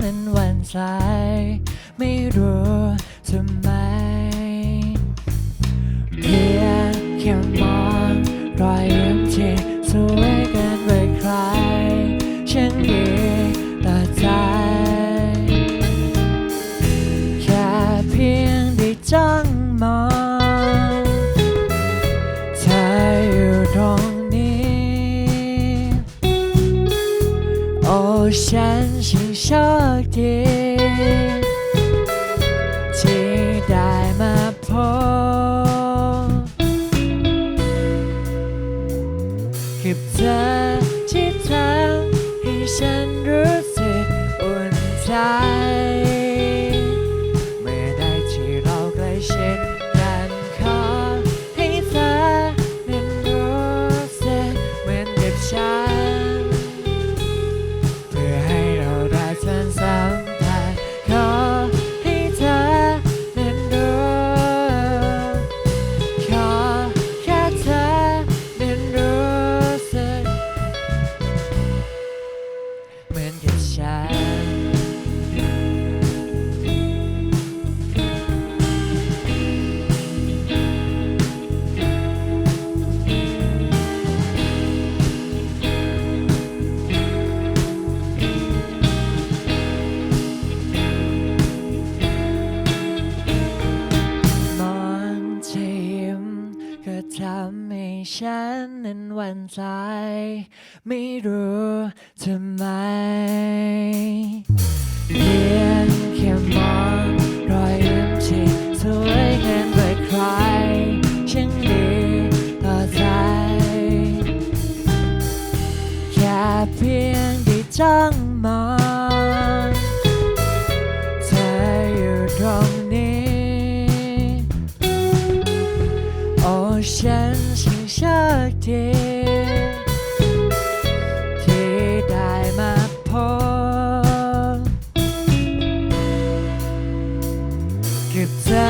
นั้นวันสาย ไม่รู้ทำไมเพียงแค่มองรอย ฉันช่างโชคดีที่ได้มาพบกับเธอที่ทำให้ฉัน นนั้นหวั่นใจ ไม่รู้ทำไมเพียงแค่มองรอยยิ้มที่สวยเกินไปใครช่างดีต่อใจแค่เพียงได้จ้อง คือเธอ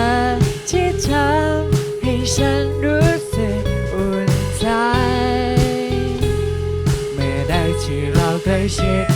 ที่ทำให้ฉันรู้สึกอุ่นใจ เมื่อไดที่เราใกล้ชิด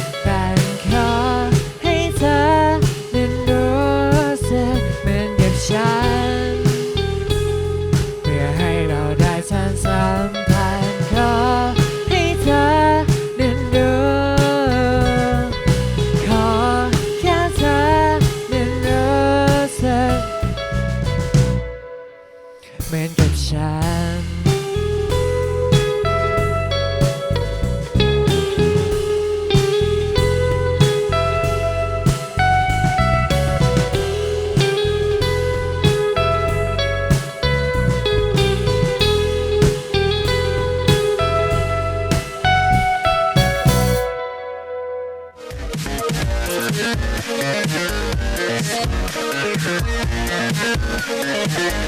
Müzik